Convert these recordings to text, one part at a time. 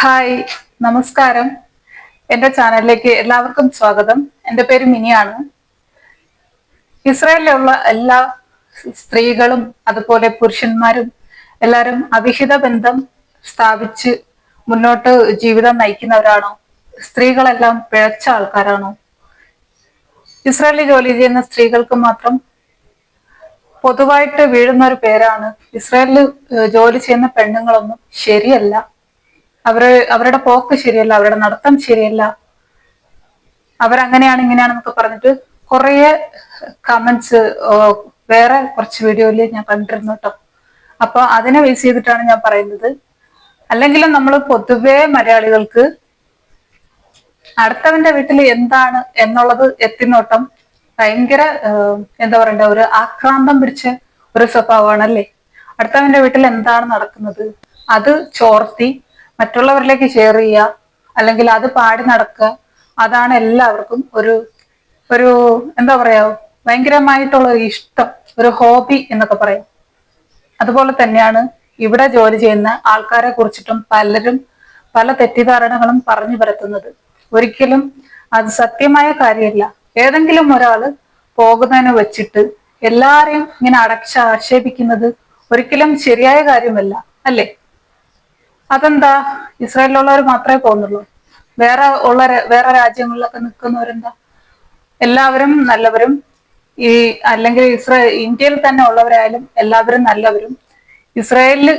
Hi നമസ്കാരം. എന്റെ ചാനലിലേക്ക് എല്ലാവർക്കും സ്വാഗതം. എന്റെ പേര് മിനിയാണ്. ഇസ്രായേലിലുള്ള എല്ലാ സ്ത്രീകളും അതുപോലെ പുരുഷന്മാരും എല്ലാവരും അവിഹിത ബന്ധം സ്ഥാപിച്ച് മുന്നോട്ട് ജീവിതം നയിക്കുന്നവരാണോ? സ്ത്രീകളെല്ലാം പിഴച്ച ആൾക്കാരാണോ? ഇസ്രായേലിൽ ജോലി ചെയ്യുന്ന സ്ത്രീകൾക്ക് മാത്രം പൊതുവായിട്ട് വീഴുന്ന ഒരു പേരാണ് ഇസ്രായേലിൽ ജോലി ചെയ്യുന്ന പെണ്ണുങ്ങളൊന്നും ശരിയല്ല. അവർ അവരുടെ പോക്ക് ശരിയല്ല അവരുടെ നടത്തം ശരിയല്ല. അവരങ്ങനെയാണ് ഇങ്ങനെയാണെന്നൊക്കെ പറഞ്ഞിട്ട് കുറേ കമന്റ്സ് വേറെ കുറച്ച് വീഡിയോയിൽ ഞാൻ കണ്ടിരുന്നു കേട്ടോ. അപ്പൊ അതിനെ ബേസ് ചെയ്തിട്ടാണ് ഞാൻ പറയുന്നത്. അല്ലെങ്കിലും നമ്മൾ പൊതുവേ മലയാളികൾക്ക് അടുത്തവന്റെ വീട്ടിൽ എന്താണ് എന്നുള്ളത് എത്തിനോട്ടം ഭയങ്കര എന്താ പറയണ്ട ഒരു ആക്രാന്തം പിടിച്ച ഒരു സ്വഭാവമാണ് അല്ലേ അടുത്തവന്റെ വീട്ടിൽ എന്താണ് നടക്കുന്നത്? അത് ചോർത്തി മറ്റുള്ളവരിലേക്ക് ഷെയർ ചെയ്യുക അല്ലെങ്കിൽ അത് പാടി നടക്കുക അതാണ് എല്ലാവർക്കും ഒരു ഒരു എന്താ പറയാ ഭയങ്കരമായിട്ടുള്ള ഒരു ഇഷ്ടം ഒരു ഹോബി എന്നൊക്കെ പറയാം. അതുപോലെ തന്നെയാണ് ഇവിടെ ജോലി ചെയ്യുന്ന ആൾക്കാരെ കുറിച്ചിട്ടും പലരും പല തെറ്റിദ്ധാരണകളും പറഞ്ഞു പരത്തുന്നത്. ഒരിക്കലും അത് സത്യമായ കാര്യമല്ല. ഏതെങ്കിലും ഒരാൾ പോകുന്നതിനെ വെച്ചിട്ട് എല്ലാരെയും ഇങ്ങനെ അടച്ച് ആക്ഷേപിക്കുന്നത് ഒരിക്കലും ശരിയായ കാര്യമല്ല അല്ലേ? അതെന്താ? ഇസ്രായേലിലുള്ളവർ മാത്രമേ പോകുന്നുള്ളൂ. വേറെ ഉള്ള വേറെ രാജ്യങ്ങളിലൊക്കെ നിൽക്കുന്നവരെന്താ? എല്ലാവരും നല്ലവരും. ഈ അല്ലെങ്കിൽ ഇസ്രായേൽ ഇന്ത്യയിൽ തന്നെ ഉള്ളവരായാലും എല്ലാവരും നല്ലവരും. ഇസ്രായേലിൽ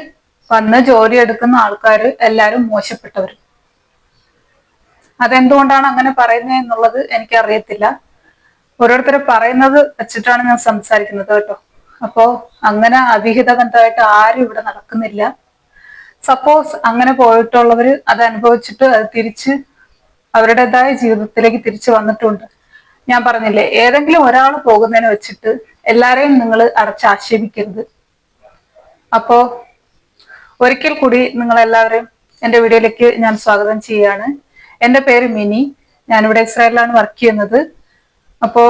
വന്ന് ജോലി എടുക്കുന്ന ആൾക്കാർ എല്ലാവരും മോശപ്പെട്ടവരും. അതെന്തുകൊണ്ടാണ് അങ്ങനെ പറയുന്നത് എന്നുള്ളത് എനിക്കറിയത്തില്ല. ഓരോരുത്തർ പറയുന്നത് വെച്ചിട്ടാണ് ഞാൻ സംസാരിക്കുന്നത് കേട്ടോ. അപ്പോ അങ്ങനെ അവിഹിത ബന്ധമായിട്ട് ആരും ഇവിടെ നടക്കുന്നില്ല. സപ്പോസ് അങ്ങനെ പോയിട്ടുള്ളവർ അത് അനുഭവിച്ചിട്ട് അത് തിരിച്ച് അവരുടേതായ ജീവിതത്തിലേക്ക് തിരിച്ചു വന്നിട്ടുണ്ട്. ഞാൻ പറഞ്ഞില്ലേ ഏതെങ്കിലും ഒരാൾ പോകുന്നതിന് വെച്ചിട്ട് എല്ലാരെയും നിങ്ങൾ അടച്ചാക്ഷേപിക്കരുത് അപ്പോ ഒരിക്കൽ കൂടി നിങ്ങൾ എല്ലാവരെയും എന്റെ വീഡിയോയിലേക്ക് ഞാൻ സ്വാഗതം ചെയ്യാണ് എന്റെ പേര് മിനി. ഞാനിവിടെ ഇസ്രായേലിലാണ് വർക്ക് ചെയ്യുന്നത്. അപ്പോ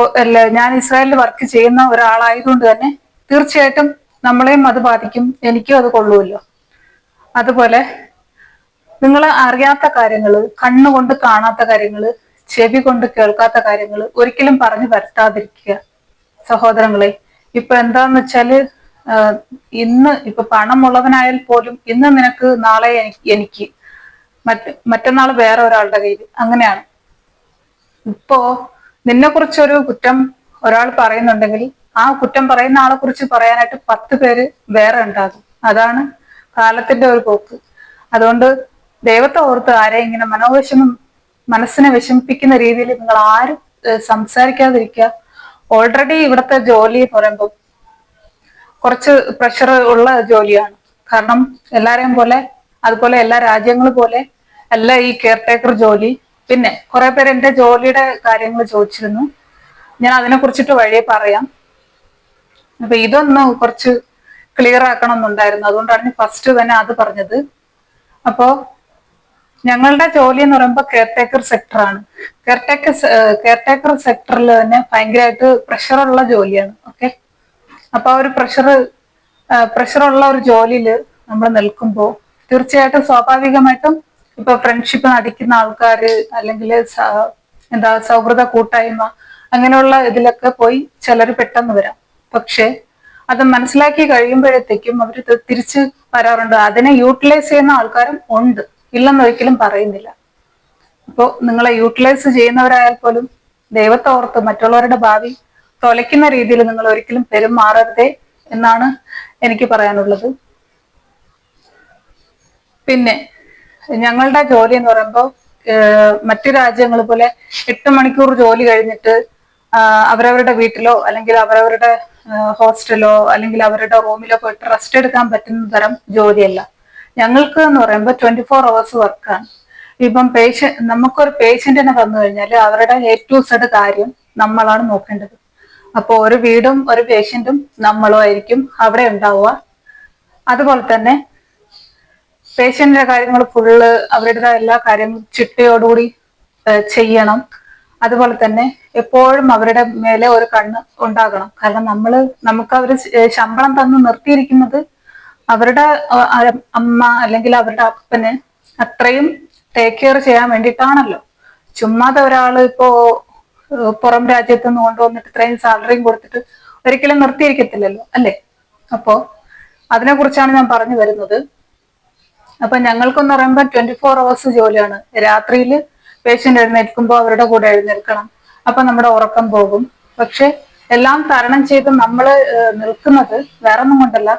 ഞാൻ ഇസ്രായേലിൽ വർക്ക് ചെയ്യുന്ന ഒരാളായതുകൊണ്ട് തന്നെ തീർച്ചയായിട്ടും നമ്മളെയും അത് ബാധിക്കും എനിക്കും അത് കൊള്ളുമല്ലോ അതുപോലെ നിങ്ങൾ അറിയാത്ത കാര്യങ്ങൾ കണ്ണുകൊണ്ട് കാണാത്ത കാര്യങ്ങൾ ചെവി കൊണ്ട് കേൾക്കാത്ത കാര്യങ്ങൾ ഒരിക്കലും പറഞ്ഞു വരുത്താതിരിക്കുക. സഹോദരങ്ങളെ ഇപ്പൊ എന്താന്ന് വെച്ചാൽ ഇന്ന് ഇപ്പൊ പണമുള്ളവനായാൽ പോലും ഇന്ന് നിനക്ക് നാളെ എനിക്ക് മറ്റ് മറ്റന്നാൾ വേറെ ഒരാളുടെ കയ്യിൽ. അങ്ങനെയാണ്. ഇപ്പോ നിന്നെ കുറിച്ചൊരു കുറ്റം ഒരാൾ പറയുന്നുണ്ടെങ്കിൽ ആ കുറ്റം പറയുന്ന ആളെ കുറിച്ച് പറയാനായിട്ട് പത്ത് പേര് വേറെ ഉണ്ടാകും. അതാണ് കാലത്തിന്റെ ഒരു പോക്ക്. അതുകൊണ്ട് ദൈവത്തെ ഓർത്ത് ആരെ ഇങ്ങനെ മനോവിഷമം മനസ്സിനെ വിഷമിപ്പിക്കുന്ന രീതിയിൽ നിങ്ങൾ ആരും സംസാരിക്കാതിരിക്കുക. ഓൾറെഡി ഇവിടുത്തെ ജോലി എന്ന് പറയുമ്പോൾ കുറച്ച് പ്രഷർ ഉള്ള ജോലിയാണ്. കാരണം എല്ലാരെയും പോലെ അതുപോലെ എല്ലാ രാജ്യങ്ങളും പോലെ അല്ല ഈ കെയർ ടേക്കർ ജോലി. പിന്നെ കുറെ പേര് എന്റെ ജോലിയുടെ കാര്യങ്ങൾ ചോദിച്ചിരുന്നു. ഞാൻ അതിനെ കുറിച്ചിട്ട് വഴിയെ പറയാം. അപ്പൊ ഇതൊന്ന് കുറച്ച് ക്ലിയർ ആക്കണം എന്നുണ്ടായിരുന്നു അതുകൊണ്ടാണ് ഫസ്റ്റ് തന്നെ അത് പറഞ്ഞത്. അപ്പോ ഞങ്ങളുടെ ജോലി എന്ന് പറയുമ്പോൾ കെയർടേക്കർ സെക്ടർ ആണ്. കെയർടേക്കർ കെയർടേക്കർ സെക്ടറിൽ തന്നെ ഭയങ്കരമായിട്ട് പ്രഷറുള്ള ജോലിയാണ്. ഓക്കെ അപ്പൊ ആ ഒരു പ്രഷർ പ്രഷറുള്ള ഒരു ജോലിയിൽ നമ്മൾ നിൽക്കുമ്പോൾ തീർച്ചയായിട്ടും സ്വാഭാവികമായിട്ടും ഇപ്പൊ ഫ്രണ്ട്ഷിപ്പ് നടിക്കുന്ന ആൾക്കാർ അല്ലെങ്കിൽ എന്താ സൗഹൃദ കൂട്ടായ്മ അങ്ങനെയുള്ള ഇതിലൊക്കെ പോയി ചിലർ പെട്ടെന്ന് വരാം. പക്ഷേ അത് മനസ്സിലാക്കി കഴിയുമ്പോഴത്തേക്കും അവർ തിരിച്ച് വരാറുണ്ട്. അതിനെ യൂട്ടിലൈസ് ചെയ്യുന്ന ആൾക്കാരും ഉണ്ട്. ഇല്ലെന്ന് ഒരിക്കലും പറയുന്നില്ല. അപ്പോൾ നിങ്ങളെ യൂട്ടിലൈസ് ചെയ്യുന്നവരായാൽ പോലും ദൈവത്തോർത്ത് മറ്റുള്ളവരുടെ ഭാവി തൊലയ്ക്കുന്ന രീതിയിൽ നിങ്ങൾ ഒരിക്കലും പെരുമാറരുതേ എന്നാണ് എനിക്ക് പറയാനുള്ളത്. പിന്നെ ഞങ്ങളുടെ ജോലി എന്ന് പറയുമ്പോൾ മറ്റു രാജ്യങ്ങൾ പോലെ എട്ട് മണിക്കൂർ ജോലി കഴിഞ്ഞിട്ട് അവരവരുടെ വീട്ടിലോ അല്ലെങ്കിൽ അവരവരുടെ ഹോസ്റ്റലോ അല്ലെങ്കിൽ അവരുടെ റൂമിലോ പോയിട്ട് റെസ്റ്റ് എടുക്കാൻ പറ്റുന്ന തരം ജോലിയല്ല. ഞങ്ങൾക്ക് എന്ന് പറയുമ്പോൾ ട്വന്റി ഫോർ അവേഴ്സ് വർക്കാണ് ഇപ്പം പേഷ്യൻ നമുക്കൊരു പേഷ്യന്റിനെ വന്നു കഴിഞ്ഞാൽ അവരുടെ എ ടു സെഡ് കാര്യം നമ്മളാണ് നോക്കേണ്ടത്. അപ്പോൾ ഒരു വീടും ഒരു പേഷ്യന്റും നമ്മളും ആയിരിക്കും അവിടെ ഉണ്ടാവുക. അതുപോലെ തന്നെ പേഷ്യന്റിന്റെ കാര്യങ്ങൾ ഫുള്ള് അവരുടെ എല്ലാ കാര്യങ്ങളും ചിട്ടയോടുകൂടി ചെയ്യണം. അതുപോലെ തന്നെ എപ്പോഴും അവരുടെ മേലെ ഒരു കണ്ണ് ഉണ്ടാകണം. കാരണം നമ്മൾ നമുക്ക് അവർ ശമ്പളം തന്ന് നിർത്തിയിരിക്കുന്നത് അവരുടെ അമ്മ അല്ലെങ്കിൽ അവരുടെ അപ്പന് അത്രയും ടേക്ക് കെയർ ചെയ്യാൻ വേണ്ടിയിട്ടാണല്ലോ. ചുമ്മാതെ ഒരാൾ ഇപ്പോ പുറം രാജ്യത്ത് നിന്ന് കൊണ്ടുവന്നിട്ട് ഇത്രയും സാലറിയും കൊടുത്തിട്ട് ഒരിക്കലും നിർത്തിയിരിക്കത്തില്ലല്ലോ അല്ലേ? അപ്പോ അതിനെ കുറിച്ചാണ് ഞാൻ പറഞ്ഞു വരുന്നത്. അപ്പൊ ഞങ്ങൾക്കെന്ന് പറയുമ്പോൾ ട്വന്റി ഫോർ അവേഴ്സ് ജോലിയാണ്. രാത്രിയിൽ പേഷ്യന്റ് എഴുന്നേൽക്കുമ്പോൾ അവരുടെ കൂടെ എഴുന്നേൽക്കണം. അപ്പൊ നമ്മുടെ ഉറക്കം പോകും. പക്ഷെ എല്ലാം തരണം ചെയ്ത് നമ്മൾ നിൽക്കുന്നത് വേറെ ഒന്നും കൊണ്ടല്ല.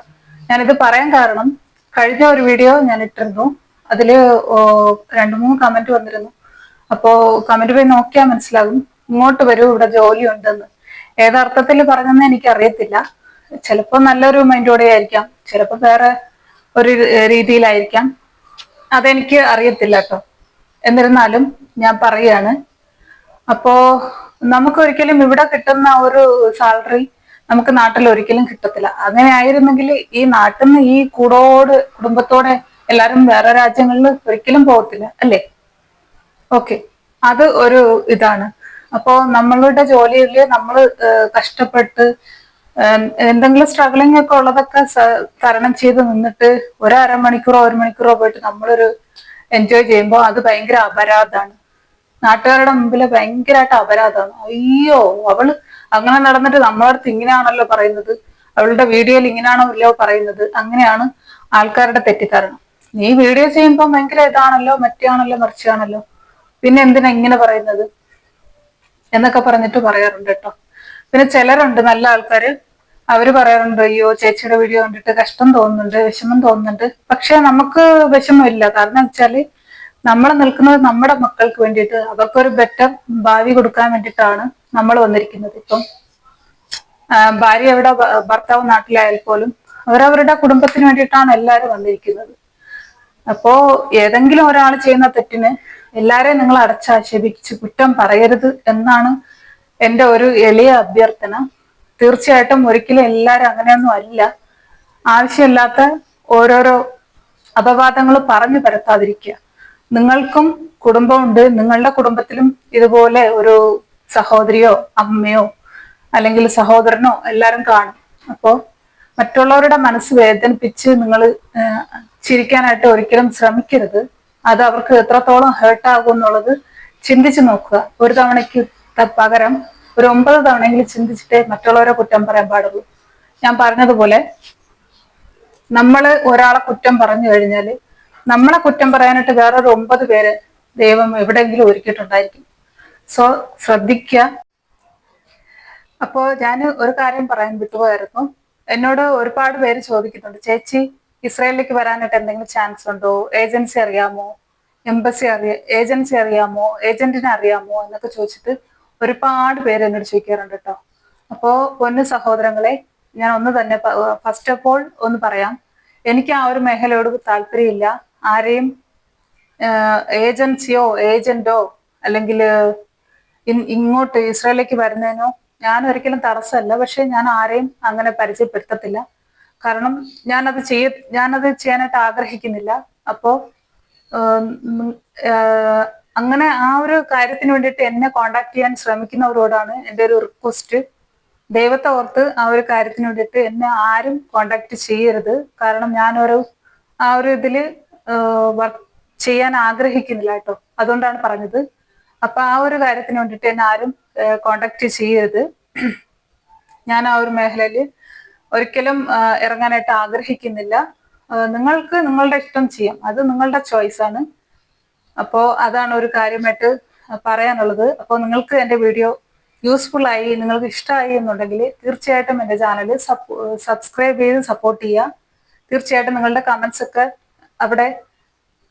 ഞാനിത് പറയാൻ കാരണം കഴിഞ്ഞ ഒരു വീഡിയോ ഞാൻ ഇട്ടിരുന്നു. അതിൽ രണ്ടു മൂന്ന് കമന്റ് വന്നിരുന്നു. അപ്പോ കമന്റ് പോയി നോക്കിയാൽ മനസ്സിലാകും. ഇങ്ങോട്ട് വരൂ ഇവിടെ ജോലി ഉണ്ടെന്ന്. ഏതർത്ഥത്തിൽ പറഞ്ഞെന്ന് എനിക്ക് അറിയത്തില്ല ചിലപ്പോ നല്ലൊരു മൈൻഡോടെ ആയിരിക്കാം. ചിലപ്പോ വേറെ ഒരു രീതിയിലായിരിക്കാം. അതെനിക്ക് അറിയത്തില്ല കേട്ടോ. എന്നിരുന്നാലും ഞാൻ പറയാണ്. അപ്പോ നമുക്ക് ഒരിക്കലും ഇവിടെ കിട്ടുന്ന ഒരു സാലറി നമുക്ക് നാട്ടിൽ ഒരിക്കലും കിട്ടത്തില്ല. അങ്ങനെ ആയിരുന്നെങ്കിൽ ഈ നാട്ടിൽ നിന്ന് ഈ കൂടോട് കുടുംബത്തോടെ എല്ലാരും വേറെ രാജ്യങ്ങളിൽ ഒരിക്കലും പോകത്തില്ല അല്ലേ? ഓക്കെ അത് ഒരു ഇതാണ്. അപ്പോ നമ്മളുടെ ജോലിയിൽ നമ്മൾ കഷ്ടപ്പെട്ട് എന്തെങ്കിലും സ്ട്രഗ്ലിംഗ് ഒക്കെ ഉള്ളതൊക്കെ തരണം ചെയ്ത് നിന്നിട്ട് ഒരു അരമണിക്കൂറോ ഒരു മണിക്കൂറോ പോയിട്ട് നമ്മളൊരു എൻജോയ് ചെയ്യുമ്പോൾ അത് ഭയങ്കര അപരാധമാണ് നാട്ടുകാരുടെ മുമ്പിൽ ഭയങ്കരമായിട്ട് അപരാധമാണ്. അയ്യോ അവൾ അങ്ങനെ നടന്നിട്ട് നമ്മളടുത്ത് ഇങ്ങനെയാണല്ലോ പറയുന്നത്? അവളുടെ വീഡിയോയിൽ ഇങ്ങനെയാണോ ഇല്ലയോ പറയുന്നത്? അങ്ങനെയാണ് ആൾക്കാരുടെ തെറ്റിദ്ധാരണ. നീ വീഡിയോ ചെയ്യുമ്പോൾ ഭയങ്കര ഇതാണല്ലോ മറ്റാണല്ലോ മറിച്ചാണല്ലോ പിന്നെ എന്തിനാ ഇങ്ങനെ പറയുന്നത്? എന്നൊക്കെ പറഞ്ഞിട്ട് പറയാറുണ്ട് കേട്ടോ. പിന്നെ ചിലരുണ്ട് നല്ല ആൾക്കാര് അവർ പറയാറുണ്ട് അയ്യോ ചേച്ചിയുടെ വീഡിയോ കണ്ടിട്ട് കഷ്ടം തോന്നുന്നുണ്ട് വിഷമം തോന്നുന്നുണ്ട്. പക്ഷെ നമുക്ക് വിഷമമില്ല. കാരണം വെച്ചാൽ നമ്മൾ നിൽക്കുന്നത് നമ്മുടെ മക്കൾക്ക് വേണ്ടിയിട്ട് അവർക്കൊരു ബെറ്റർ ഭാവി കൊടുക്കാൻ വേണ്ടിയിട്ടാണ് നമ്മൾ വന്നിരിക്കുന്നത്. ഇപ്പം ഭാര്യ എവിടെ ഭർത്താവ് നാട്ടിലായാൽ പോലും അവരവരുടെ കുടുംബത്തിന് വേണ്ടിയിട്ടാണ് എല്ലാവരും വന്നിരിക്കുന്നത്. അപ്പോ ഏതെങ്കിലും ഒരാൾ ചെയ്യുന്ന തെറ്റിന് എല്ലാരെയും നിങ്ങൾ അടച്ചാക്ഷേപിച്ച് കുറ്റം പറയരുത് എന്നാണ് എന്റെ ഒരു എളിയ അഭ്യർത്ഥന. തീർച്ചയായിട്ടും ഒരിക്കലും എല്ലാവരും അങ്ങനെയൊന്നും അല്ല. ആവശ്യമില്ലാത്ത ഓരോരോ അപവാദങ്ങൾ പറഞ്ഞു പരത്താതിരിക്കുക. നിങ്ങൾക്കും കുടുംബമുണ്ട്. നിങ്ങളുടെ കുടുംബത്തിലും ഇതുപോലെ ഒരു സഹോദരിയോ അമ്മയോ അല്ലെങ്കിൽ സഹോദരനോ എല്ലാരും കാണും. അപ്പോ മറ്റുള്ളവരുടെ മനസ്സ് വേദനിപ്പിച്ച് നിങ്ങൾ ചിരിക്കാനായിട്ട് ഒരിക്കലും ശ്രമിക്കരുത്. അത് അവർക്ക് എത്രത്തോളം ഹേർട്ടാകും എന്നുള്ളത് ചിന്തിച്ചു നോക്കുക. ഒരു തവണയ്ക്ക് പകരം ഒരു ഒമ്പത് തവണയെങ്കിലും ചിന്തിച്ചിട്ടേ മറ്റുള്ളവരെ കുറ്റം പറയാൻ പാടുള്ളൂ. ഞാൻ പറഞ്ഞതുപോലെ നമ്മൾ ഒരാളെ കുറ്റം പറഞ്ഞു കഴിഞ്ഞാൽ നമ്മളെ കുറ്റം പറയാനായിട്ട് വേറൊരു ഒമ്പത് പേര് ദൈവം എവിടെയെങ്കിലും ഒരുക്കിയിട്ടുണ്ടായിരിക്കും. സോ ശ്രദ്ധിക്ക. അപ്പോ ഞാൻ ഒരു കാര്യം പറയാൻ വിട്ടുപോയായിരുന്നു. എന്നോട് ഒരുപാട് പേര് ചോദിക്കുന്നുണ്ട് ചേച്ചി ഇസ്രയേലിലേക്ക് വരാനായിട്ട് എന്തെങ്കിലും ചാൻസ് ഉണ്ടോ? ഏജൻസി അറിയാമോ? എംബസി അറിയ ഏജൻസി അറിയാമോ? ഏജന്റിനെ അറിയാമോ? എന്നൊക്കെ ചോദിച്ചിട്ട് ഒരുപാട് പേര് എന്നോട് ചോദിക്കാറുണ്ട് കേട്ടോ. അപ്പോ പൊന്നു സഹോദരങ്ങളെ ഞാൻ ഒന്ന് തന്നെ ഫസ്റ്റ് ഓഫ് ഓൾ ഒന്ന് പറയാം. എനിക്ക് ആ ഒരു മേഖലയോട് താല്പര്യമില്ല. ആരെയും ഏജൻസിയോ ഏജന്റോ അല്ലെങ്കിൽ ഇങ്ങോട്ട് ഇസ്രയേലിലേക്ക് വരുന്നതിനോ ഞാൻ ഒരിക്കലും തടസ്സമല്ല. പക്ഷെ ഞാൻ ആരെയും അങ്ങനെ പരിചയപ്പെടുത്തത്തില്ല. കാരണം ഞാനത് ചെയ്യ ഞാനത് ചെയ്യാനായിട്ട് ആഗ്രഹിക്കുന്നില്ല. അപ്പോ അങ്ങനെ ആ ഒരു കാര്യത്തിന് വേണ്ടിയിട്ട് എന്നെ കോണ്ടാക്ട് ചെയ്യാൻ ശ്രമിക്കുന്നവരോടാണ് എന്റെ ഒരു റിക്വസ്റ്റ് ദൈവത്തെ ഓർത്ത് ആ ഒരു കാര്യത്തിന് വേണ്ടിയിട്ട് എന്നെ ആരും കോണ്ടാക്ട് ചെയ്യരുത്. കാരണം ഞാനൊരു ആ ഒരു ഇതിൽ വർക്ക് ചെയ്യാൻ ആഗ്രഹിക്കുന്നില്ല കേട്ടോ. അതുകൊണ്ടാണ് പറഞ്ഞത്. അപ്പൊ ആ ഒരു കാര്യത്തിന് വേണ്ടിയിട്ട് എന്നെ ആരും കോണ്ടാക്ട് ചെയ്യരുത്. ഞാൻ ആ ഒരു മേഖലയിൽ ഒരിക്കലും ഇറങ്ങാനായിട്ട് ആഗ്രഹിക്കുന്നില്ല. നിങ്ങൾക്ക് നിങ്ങളുടെ ഇഷ്ടം ചെയ്യാം. അത് നിങ്ങളുടെ ചോയ്സ് ആണ്. അപ്പോൾ അതാണ് ഒരു കാര്യമായിട്ട് പറയാനുള്ളത്. അപ്പോൾ നിങ്ങൾക്ക് എന്റെ വീഡിയോ യൂസ്ഫുൾ ആയി നിങ്ങൾക്ക് ഇഷ്ടമായി എന്നുണ്ടെങ്കിൽ തീർച്ചയായിട്ടും എന്റെ ചാനൽ സബ്സ്ക്രൈബ് ചെയ്ത് സപ്പോർട്ട് ചെയ്യുക. തീർച്ചയായിട്ടും നിങ്ങളുടെ കമൻസ് ഒക്കെ അവിടെ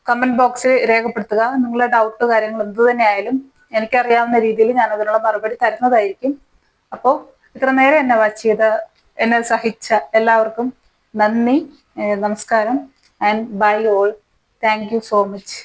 കമന്റ് ബോക്സിൽ രേഖപ്പെടുത്തുക. നിങ്ങളുടെ ഡൗട്ട് കാര്യങ്ങൾ എന്ത് തന്നെ ആയാലും എനിക്കറിയാവുന്ന രീതിയിൽ ഞാൻ അതിനുള്ള മറുപടി തരുന്നതായിരിക്കും. അപ്പോൾ ഇത്ര നേരം എന്നെ വാച്ച് ചെയ്ത എന്നെ സഹിച്ച എല്ലാവർക്കും നന്ദി നമസ്കാരം and bye all thank you so much